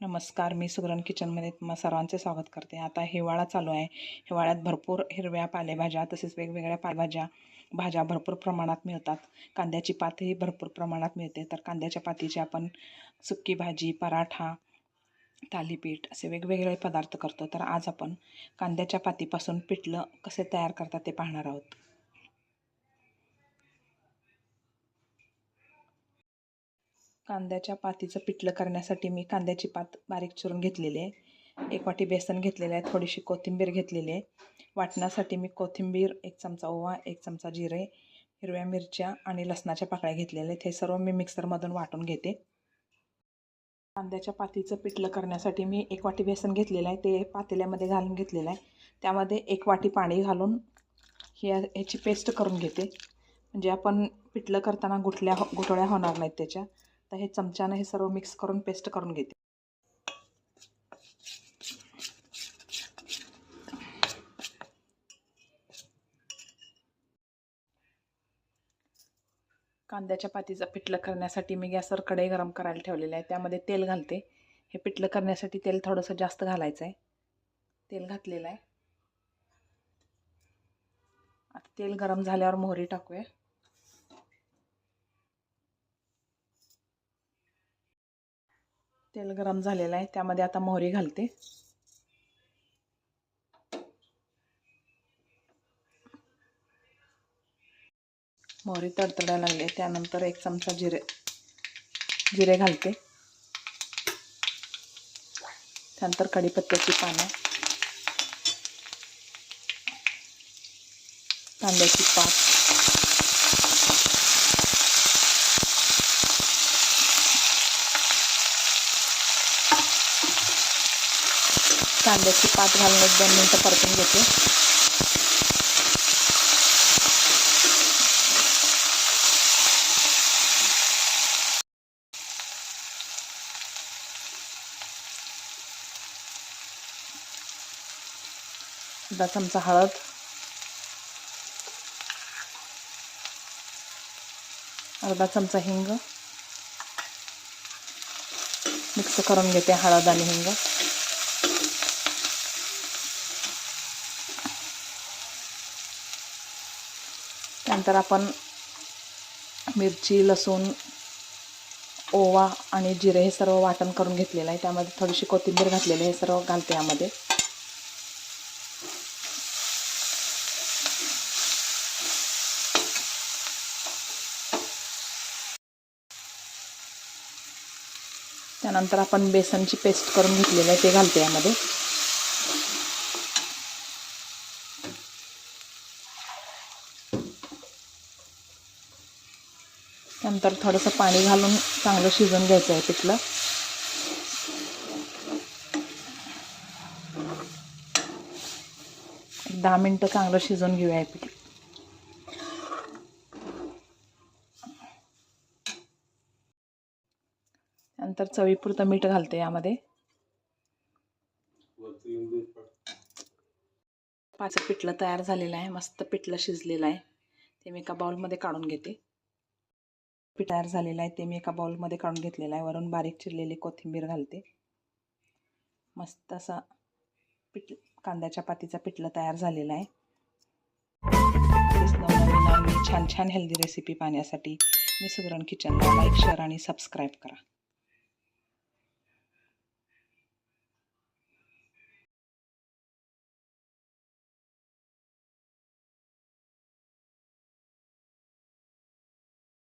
नमस्कार मी सुगरण किचनमध्ये तुम्हा सर्वांचे स्वागत करते. आता हिवाळा चालू आहे. हिवाळ्यात भरपूर हिरव्या पालेभाज्या तसेच वेगवेगळ्या पालेभाज्या भाज्या भरपूर प्रमाणात मिळतात. कांद्याची पातही भरपूर प्रमाणात मिळते. तर कांद्याच्या पातीची आपण सुक्की भाजी पराठा थालीपीठ असे वेगवेगळे पदार्थ करतो. तर आज आपण कांद्याच्या पातीपासून पिठलं कसे तयार करतात ते पाहणार आहोत. कांद्याच्या पातीचं पिठलं करण्यासाठी मी कांद्याची पात बारीक चिरून घेतलेली आहे. एक वाटी बेसन घेतलेलं आहे थोडीशी कोथिंबीर घेतलेली आहे. वाटण्यासाठी मी कोथिंबीर एक चमचा ओवा एक चमचा जिरे हिरव्या मिरच्या आणि लसणाच्या पाकळ्या घेतलेल्या आहेत. हे सर्व मी मिक्सरमधून वाटून घेते. कांद्याच्या पातीचं पिठलं करण्यासाठी मी एक वाटी बेसन घेतलेलं आहे. ते पातेल्यामध्ये घालून घेतलेलं आहे. त्यामध्ये एक वाटी पाणी घालून हे ह्याची पेस्ट करून घेते. म्हणजे आपण पिठलं करताना गुठल्या गुठळ्या होणार नाहीत त्याच्या. तर हे चमच्यानं हे सर्व मिक्स करून पेस्ट करून घेते. कांद्याच्या पातीचं पिठलं करण्यासाठी मी गॅसवर कढई गरम करायला ठेवलेलं आहे. त्यामध्ये तेल घालते. हे पिठलं करण्यासाठी तेल थोडंसं जास्त घालायचं आहे. तेल घातलेलं आहे. आता तेल गरम झाल्यावर मोहरी टाकूया. तेल गरम झालेलं आहे. त्यामध्ये आता मोहरी घालते. मोहरी तडतडायला लागले त्यानंतर एक चमचा जिरे जिरे घालते. त्यानंतर कढीपत्त्याची पानं. कांद्याची पात. कांद्याची पात घालून एक दोन मिनटं परतून घेते. अर्धा चमचा हळद. अर्धा चमचा हिंग. मिक्स करून घेते हळद आणि हिंग. त्यानंतर आपण मिरची लसूण ओवा आणि जिरे हे सर्व वाटण करून घेतलेलं आहे. त्यामध्ये थोडीशी कोथिंबीर घातलेली हे सर्व घालते यामध्ये. त्यानंतर आपण बेसनची पेस्ट करून घेतलेली आहे ते घालते यामध्ये. नंतर थोडंसं पाणी घालून चांगलं शिजून घ्यायचं आहे पिठलं. दहा मिनटं चांगलं शिजून घेऊया हे पीठ नंतर चवीपुरतं मीठ घालते यामध्ये. पाच पिठलं तयार झालेलं आहे मस्त पिठलं शिजलेलं आहे. ते मी एका बाउलमध्ये काढून घेते. पीठ तयार झालेलं आहे ते मी एका बाउलमध्ये काढून घेतलेलं आहे. वरून बारीक चिरलेली कोथिंबीर घालते. मस्त असा पिठ कांद्याच्या पातीचा पिठलं तयार झालेला आहे. छान छान हेल्दी रेसिपी पाहण्यासाठी मी सुगरण किचनला लाईक शेअर आणि सबस्क्राईब करा.